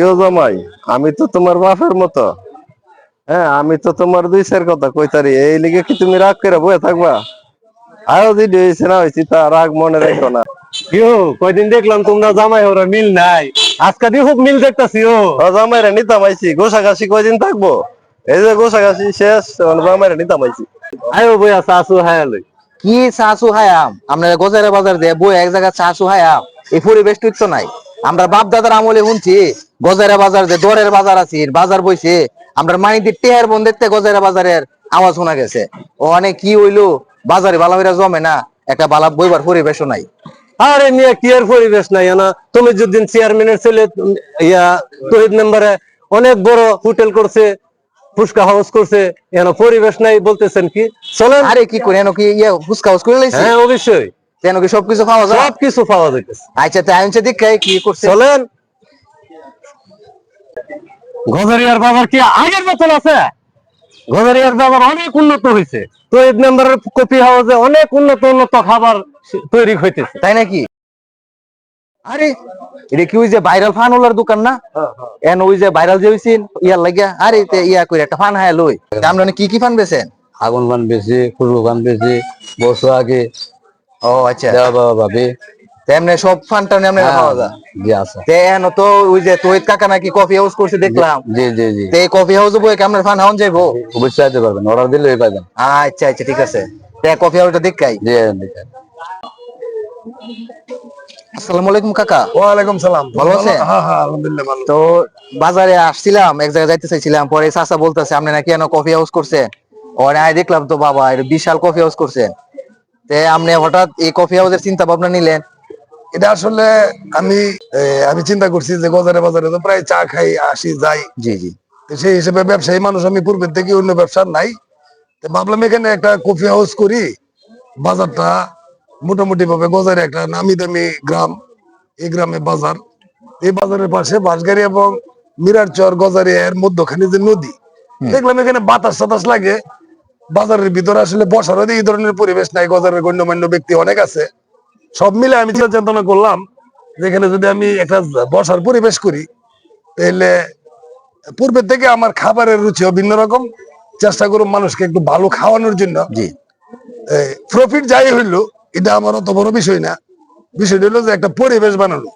কেউ জামাই আমি তো তোমার বাপের মতো। হ্যাঁ আমি তো তোমার দুই সের কথা কইতারি এই লিগে কি তুমি রাগ করে বয়ে থাকবা? আরও যদি হয়েছে না হয়েছি তা রাগ মনে রেখো না। কয়দিন দেখলাম তোমরা জামাই ওরা মিল নাই। আজকে দিয়ে খুব মিল দেখতাছি ও। জামাই রে নিতাম আইছি গোসাগাছি কয়দিন থাকব? এই যে গোসাগাছি শেষ জামাই রে নিতাম আইছি। আয়ো বইয়া শাশু কি চাষু হায়াম আমরা গজারে বাজার দিয়ে বই এক জায়গায় চাষু হায়াম এই পরিবেশ তো নাই। আমরা বাপ দাদার আমলে শুনছি গজারে বাজার যে দরের বাজার আছে বাজার বইছে আমরা মানিতে টেহার বন দেখতে গজারে বাজারের আওয়াজ শোনা গেছে। ও অনেক কি হইল? বাজারে বালামেরা জমে না একটা বালা বইবার পরিবেশও নাই। আরে মিয়া কি আর পরিবেশ নাই না তুমি যদি চেয়ারম্যানের ছেলে ইয়া তহিদ মেম্বারে অনেক বড় হোটেল করছে ফুচকা হাউস করছে এন পরিবেশ নাই বলতেছেন কি? চলেন। আরে কি করে এনো কি ইয়ে ফুসকা হাউস করে লাইছে? হ্যাঁ অবশ্যই। কেন কি সবকিছু পাওয়া যায়? সব কিছু পাওয়া যাইতেছে। আচ্ছা তাই আনছে দিক কি করছে? চলেন। গজারিয়ার বাজার কি আগের মতন আছে? গজারিয়ার বাজার অনেক উন্নত হয়েছে। তহিদ মেম্বারের কপি হাউসে অনেক উন্নত উন্নত খাবার তৈরি হইতেছে। তাই নাকি? আরে এটা কি ওই যে ভাইরাল ফান ওলার দোকান না? এন ওই যে ভাইরাল যে হইছিল ইয়ার লাগিয়া। আরে তে ইয়া একটা ফান হায় লই। তা আমরা কি কি ফান বেছেন আগুন পান বেশি খুশবু পান বেশি বসো আগে ও আচ্ছা। দেওয়া বাবা তেমনি সব ফান টান এমনি হ্যাঁ, পাওয়া যায়। জি আছে। তে এন তো ওই যে তোহিত কাকা নাকি কফি হাউস করছে দেখলাম। জি জি জি। তে কফি হাউস বই ফান হাউন যাইবো? অবশ্যই পারবেন অর্ডার দিলেই পাবেন আচ্ছা আচ্ছা ঠিক আছে। তে কফি হাউসটা দেখাই। জি দেখেন আসসালামু আলাইকুম কাকা। ওয়ালাইকুম সালাম। ভালো আছেন? হ্যাঁ হ্যাঁ আলহামদুলিল্লাহ ভালো। তো বাজারে আসছিলাম এক জায়গায় যাইতে চাইছিলাম পরে চাচা বলতেছে আপনি নাকি এনে কফি হাউস করছেন? ওরে আয় দেখলাম তো বাবা এটা বিশাল কফি হাউস করছেন তে আপনি হঠাৎ এই কফি হাউসের চিন্তা ভাবনা নিলেন। এটা আসলে আমি আমি চিন্তা করছি যে বাজারে বাজারে তো প্রায় চা খাই আসি যাই। জি জি। সেই হিসেবে ব্যবসায়ী মানুষ আমি পূর্বের থেকে অন্য ব্যবসা নাই। তো ভাবলাম এখানে একটা কফি হাউস করি। বাজারটা মোটামুটি ভাবে গজারে একটা নামি দামি গ্রাম। এই গ্রামে বাজার। এই বাজারের পাশে বাঁশগাড়ি এবং মিরারচর গজারি এর মধ্যখানে যে নদী দেখলাম এখানে বাতাস সাতাস লাগে। বাজারের ভিতরে আসলে বসারও এই ধরনের পরিবেশ নাই। গজারের গণ্যমান্য ব্যক্তি অনেক আছে। সব মিলে আমি চিন্তা চেতনা করলাম যেখানে যদি আমি একটা বসার পরিবেশ করি তাহলে পূর্বের থেকে আমার খাবারের রুচিও ভিন্ন রকম। চেষ্টা করব মানুষকে একটু ভালো খাওয়ানোর জন্য। জি। প্রফিট যাই হইল এটা আমার অত বড় বিষয় না। বিষয়টা হলো যে একটা পরিবেশ বানানো।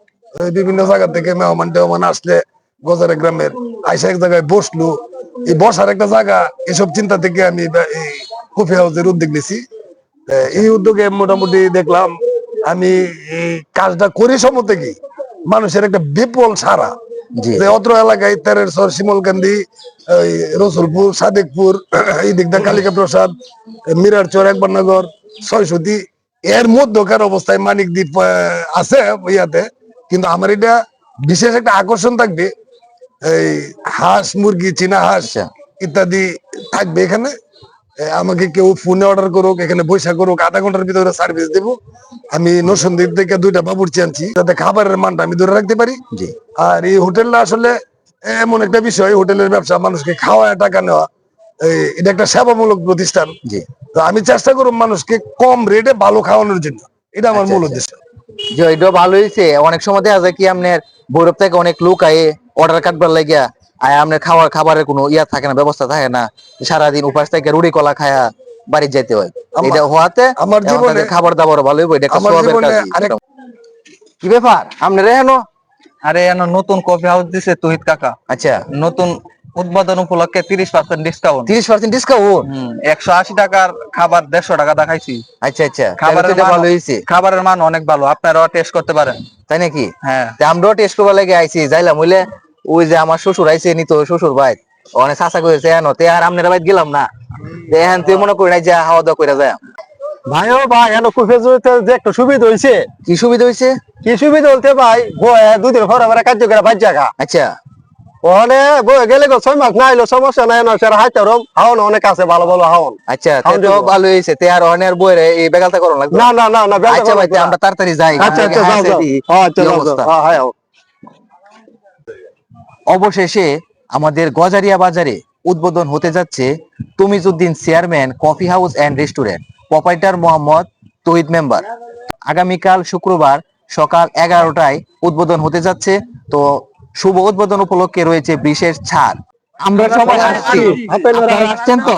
বিভিন্ন জায়গা থেকে মেহমান টেহমান আসলে গজারে গ্রামের আইসা এক জায়গায় বসল। এই বসার একটা জায়গা এসব চিন্তা থেকে আমি এই কফি হাউসের উদ্যোগ নিছি। এই উদ্যোগে মোটামুটি দেখলাম আমি এই কাজটা করি সম্মতে কি? মানুষের একটা বিপুল সারা যে অত্র এলাকায় শিমলকান্দি রসুলপুর সাদেকপুর এই দিকটা কালিকা প্রসাদ একবারনগর ছয়শতি। এর মধ্যকার অবস্থায় মানিক দ্বীপ আছে ইয়াতে কিন্তু আমার এটা বিশেষ একটা আকর্ষণ থাকবে। এই হাঁস মুরগি চীনা হাঁস আচ্ছা। ইত্যাদি থাকবে এখানে। আমাকে কেউ ফোনে অর্ডার করুক এখানে বৈশা করুক আধা ঘণ্টার ভিতরে সার্ভিস দেবো। আমি নরসন্দীপ থেকে দুইটা বাবুর্চি আনছি যাতে খাবারের মানটা আমি ধরে রাখতে পারি। আর এই হোটেলটা আসলে এমন একটা বিষয় হোটেলের ব্যবসা মানুষকে খাওয়া টাকা নেওয়া এটা একটা সেবামূলক প্রতিষ্ঠান। তো আমি চেষ্টা করব মানুষকে কম রেটে ভালো খাওয়ানোর জন্য। এটা আমার আচ্ছা, মূল আচ্ছা। উদ্দেশ্য। যে এটা ভালো হয়েছে। অনেক সময় দেখা যায় কি আপনার ভৈরব থেকে অনেক লোক আয়ে অর্ডার কাটবার লাগিয়া আয় আপনার খাওয়ার খাবারের কোনো ইয়া থাকে না ব্যবস্থা থাকে না সারাদিন উপাস থেকে রুটি কলা খায়া বাড়ি যেতে হয়। এটা হওয়াতে আমার জীবনে খাবার দাবার ভালো হইব এটা আমার জীবনে কি ব্যাপার? আপনারা এনো আরে এন নতুন কফি হাউস দিছে তহিদ কাকা। আচ্ছা। নতুন উদ্বোধন উপলক্ষে তিরিশ পার্সেন্ট ডিসকাউন্ট তিরিশ পার্সেন্ট ডিসকাউন্ট একশো আশি টাকার খাবার দেড়শো টাকা দেখাইছি। আচ্ছা আচ্ছা। খাবারের ভালো হয়েছে খাবারের মান অনেক ভালো আপনারাও টেস্ট করতে পারেন। তাই নাকি? হ্যাঁ। তা আমরাও টেস্ট করবার লাগে আইছি যাইলাম হইলে ওই যে আমার শ্বশুর আইছে নিত শ্বশুর ভাই। অনেক চাষা করেছে এনো তে আর আপনারা বাইত গেলাম না। তে এখন তুই মনে করি নাই যে হাওয়া দাওয়া করে যায় ভাই ও ভাই এন কুফে জড়িত যে একটা সুবিধা হয়েছে কি সুবিধা হয়েছে কি সুবিধা বলতে ভাই দুদিন ঘরে ঘরে কার্য করে বাদ জায়গা। আচ্ছা। ওখানে বয়ে গেলে গো ছয় মাস না এলো সমস্যা নাই না সেটা হাইতে রম। হাওন অনেক আছে ভালো ভালো হাওন। আচ্ছা ভালো হয়েছে তে আর অনেক বইয়ের এই বেগালটা করো লাগবে না না না না আচ্ছা ভাই আমরা তাড়াতাড়ি যাই। আচ্ছা আচ্ছা হ্যাঁ, যাও যাও। হ্যাঁ, আচ্ছা কি যাও যাও অবস্থা? হ্যাঁ হ্যাঁ অবশেষে আমাদের গজারিয়া বাজারে উদ্বোধন হতে যাচ্ছে Tomizuddin chairman coffee house and restaurant. Proprietor Mohammad Tohid member. আগামীকাল শুক্রবার সকাল এগারোটায় উদ্বোধন হতে যাচ্ছে। তো শুভ উদ্বোধন উপলক্ষে রয়েছে বিশেষ ছাড়। আমরা সবাই আসছি। আপনারা আসছেন তো?